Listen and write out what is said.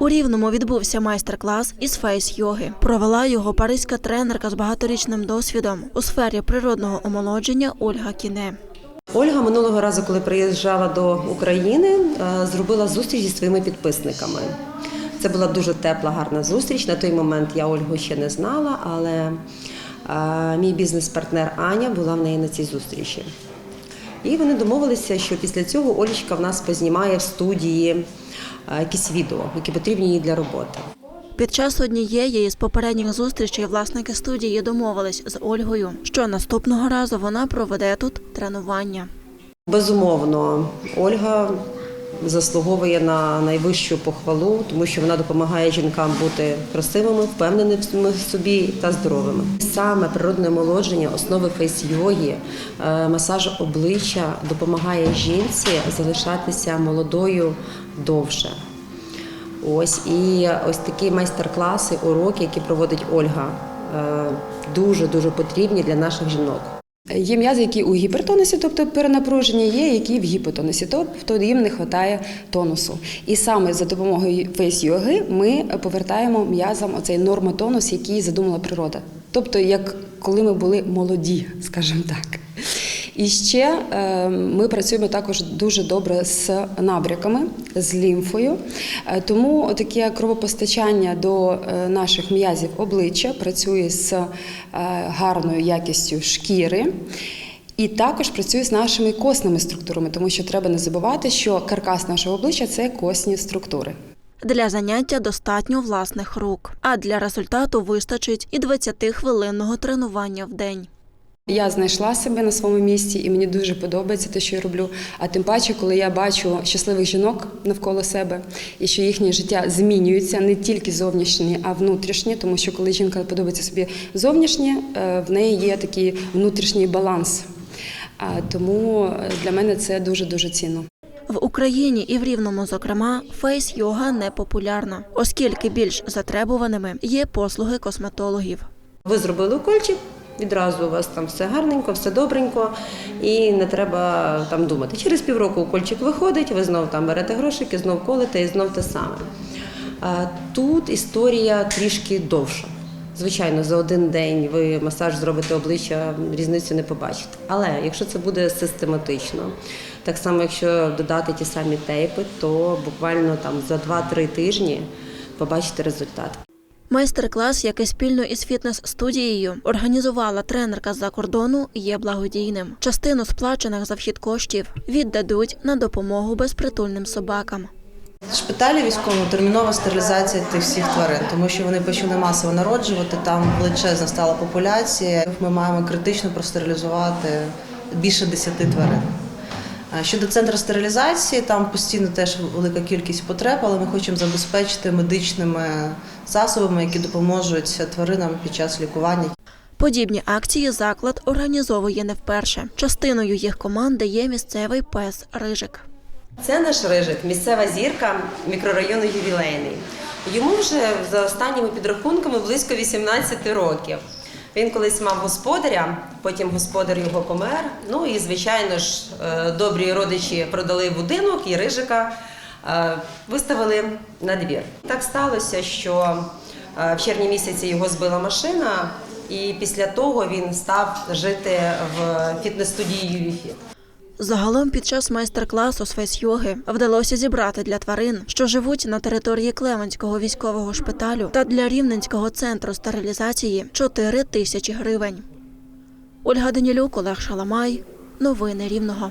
У Рівному відбувся майстер-клас із фейс-йоги. Провела його паризька тренерка з багаторічним досвідом у сфері природного омолодження Ольга Кіне. Ольга минулого разу, коли приїжджала до України, е, зробила зустріч зі своїми підписниками. Це була дуже тепла, гарна зустріч. На той момент я Ольгу ще не знала, але е, мій бізнес-партнер Аня була в неї на цій зустрічі. І вони домовилися, що після цього Олічка в нас познімає в студії е, якісь відео, які потрібні їй для роботи. Під час однієї з попередніх зустрічей власники студії домовились з Ольгою, що наступного разу вона проведе тут тренування. Безумовно, Ольга заслуговує на найвищу похвалу, тому що вона допомагає жінкам бути красивими, впевненими в собі та здоровими. Саме природне омолодження, основи фейс-йоги, е, масаж обличчя допомагає жінці залишатися молодою довше. Ось і ось такі майстер-класи, уроки, які проводить Ольга, дуже дуже потрібні для наших жінок. Є м'язи, які у гіпертонусі, тобто перенапружені, є які в гіпотонусі, тобто їм не вистачає тонусу. І саме за допомогою фейс-йоги ми повертаємо м'язам оцей нормотонус, який задумала природа. Тобто, як коли ми були молоді, скажімо так. І ще е, ми працюємо також дуже добре з набряками, з лімфою. Е, Тому таке кровопостачання до е, наших м'язів обличчя працює з е, гарною якістю шкіри. І також працює з нашими костними структурами, тому що треба не забувати, що каркас нашого обличчя це костні структури. Для заняття достатньо власних рук, а для результату вистачить і 20-хвилинного тренування в день. Я знайшла себе на своєму місці, і мені дуже подобається те, що я роблю. А тим паче, коли я бачу щасливих жінок навколо себе, і що їхнє життя змінюється не тільки зовнішнє, а внутрішнє, тому що коли жінка подобається собі зовнішнє, е, в неї є такий внутрішній баланс. А Тому для мене це дуже дуже цінно. В Україні і в Рівному, зокрема, фейс-йога не популярна, оскільки більш затребуваними є послуги косметологів. Ви зробили укольчик, відразу у вас там все гарненько, все добренько, і не треба там думати. Через півроку укольчик виходить, ви знов там берете грошики, знов колите і знов те саме. Тут історія трішки довша. Звичайно, за один день ви масаж зробите обличчя, різницю не побачите. Але якщо це буде систематично, так само, якщо додати ті самі тейпи, то буквально там за 2-3 тижні побачите результат. Майстер-клас, який спільно із фітнес-студією організувала тренерка з-за кордону, є благодійним. Частину сплачених за вхід коштів віддадуть на допомогу безпритульним собакам. Шпиталі військовому термінова стерилізація тих всіх тварин, тому що вони почали масово народжувати. Там величезна стала популяція. Ми маємо критично простерилізувати більше 10 тварин. А Щодо центру стерилізації, там постійно теж велика кількість потреб, але ми хочемо забезпечити медичними засобами, які допоможуть тваринам під час лікування. Подібні акції заклад організовує не вперше. Частиною їх команди є місцевий пес Рижик. Це наш рижик, місцева зірка мікрорайону ювілейний. Йому вже за останніми підрахунками близько 18 років. Він колись мав господаря, потім господар його помер. Ну і звичайно ж, е, добрі родичі продали будинок і рижика е, виставили на двір. Так сталося, що е, в червні місяці його збила машина, і після того він став жити в фітнес-студії Ювіфіт. Загалом під час майстер-класу з фейс-йоги вдалося зібрати для тварин, що живуть на території Клеменського військового шпиталю та для Рівненського центру стерилізації 4 тисячі гривень. Ольга Данілюк, Олег Шаламай. Новини Рівного.